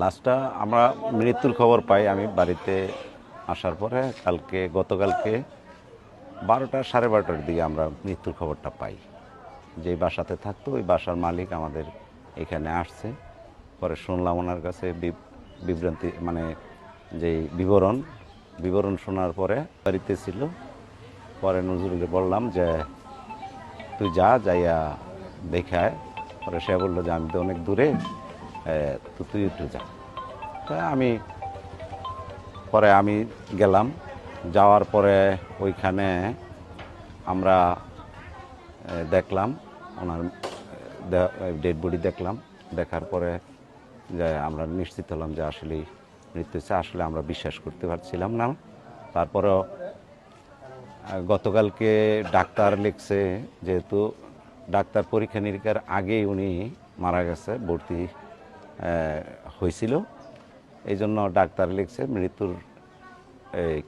লাস্টটা আমরা মৃত্যুর খবর পাই, আমি বাড়িতে আসার পরে, কালকে, গতকালকে বারোটা সাড়ে বারোটার দিকে আমরা মৃত্যুর খবরটা পাই। যে বাসাতে থাকতো, ওই বাসার মালিক আমাদের এখানে আসছে। পরে শুনলাম ওনার কাছে বিভ্রান্তি মানে যে বিবরণ বিবরণ শোনার পরে বাড়িতে ছিল। পরে নজরুলকে বললাম যে তুই যা, যাইয়া দেখে আয়। পরে সে বলল যে, আমি তো অনেক দূরে তো তুই একটু যা। আমি, পরে আমি গেলাম। যাওয়ার পরে ওইখানে আমরা দেখলাম, ওনার ডেড বডি দেখলাম। দেখার পরে যে, আমরা নিশ্চিত হলাম যে আসলে মৃত্যু হয়েছে। আসলে আমরা বিশ্বাস করতে পারছিলাম না। তারপরেও গতকালকে ডাক্তার লিখছে যেহেতু ডাক্তার পরীক্ষা নিরীক্ষার আগেই উনি মারা গেছে ভর্তি হয়েছিল। এই জন্য ডাক্তার লিখছে মৃত্যুর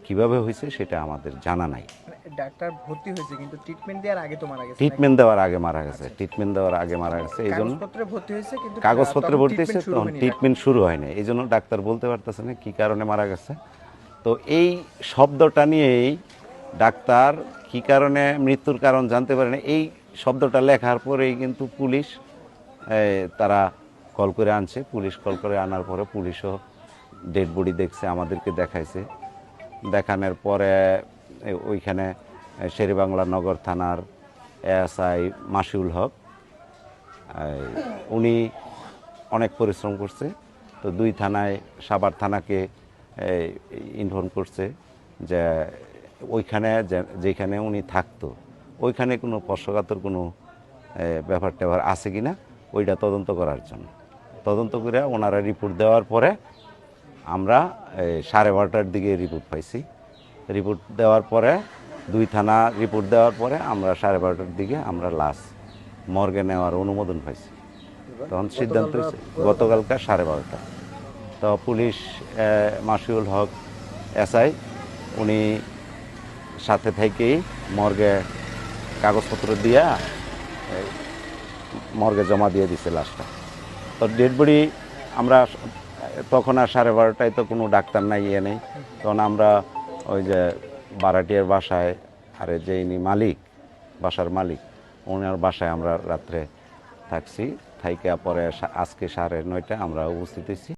কীভাবে হয়েছে সেটা আমাদের জানা নাই। মানে ডাক্তার ভর্তি হয়েছে কিন্তু ট্রিটমেন্ট দেওয়ার আগে তো মারা গেছে ট্রিটমেন্ট দেওয়ার আগে মারা গেছে ট্রিটমেন্ট দেওয়ার আগে মারা গেছে এই জন্য কাগজপত্রে ভর্তি হয়েছে কিন্তু কাগজপত্রে ভর্তি হয়েছে তখন ট্রিটমেন্ট শুরু হয়নি। এই জন্য ডাক্তার বলতে পারতেছে না কী কারণে মারা গেছে। তো এই শব্দটা নিয়েই ডাক্তার কী কারণে মৃত্যুর কারণ জানতে পারে না এই শব্দটা লেখার পরেই কিন্তু পুলিশ তারা কল করে আনছে। পুলিশ কল করে আনার পরে পুলিশও ডেড বডি দেখছে, আমাদেরকে দেখাইছে। দেখানোর পরে ওইখানে শেরেবাংলা নগর থানার এএসআই মাসিউল হক উনি অনেক পরিশ্রম করছে। তো দুই থানায়, সাভার থানাকে ইনফর্ম করছে যে ওইখানে যেখানে উনি থাকতো, ওইখানে কোনো স্পর্শকাতর কোনো ব্যাপার ট্যাপার আছে কি না ওইটা তদন্ত করার জন্য। তদন্ত করে ওনারা রিপোর্ট দেওয়ার পরে আমরা সাড়ে বারোটার দিকে রিপোর্ট পাইছি। রিপোর্ট দেওয়ার পরে, দুই থানা রিপোর্ট দেওয়ার পরে আমরা সাড়ে বারোটার দিকে আমরা লাশ মর্গে নেওয়ার অনুমোদন পাইছি। তখন সিদ্ধান্ত হয়েছে গতকালকার সাড়ে বারোটা। তো পুলিশ মাসিউল হক এসআই, উনি সাথে থেকেই মর্গে কাগজপত্র দিয়া মর্গে জমা দিয়ে দিছে লাশটা। তো ডেড বডি আমরা তখন আর সাড়ে বারোটায় তো কোনো ডাক্তার নাই ইয়ে নেই। তখন আমরা ওই যে বারাটিয়ার বাসায়, আরে যে ইনি মালিক, বাসার মালিক ওনার বাসায় আমরা রাত্রে থাকছি। থাইকা পরে আজকে সাড়ে নয়টা আমরা উপস্থিত হয়েছি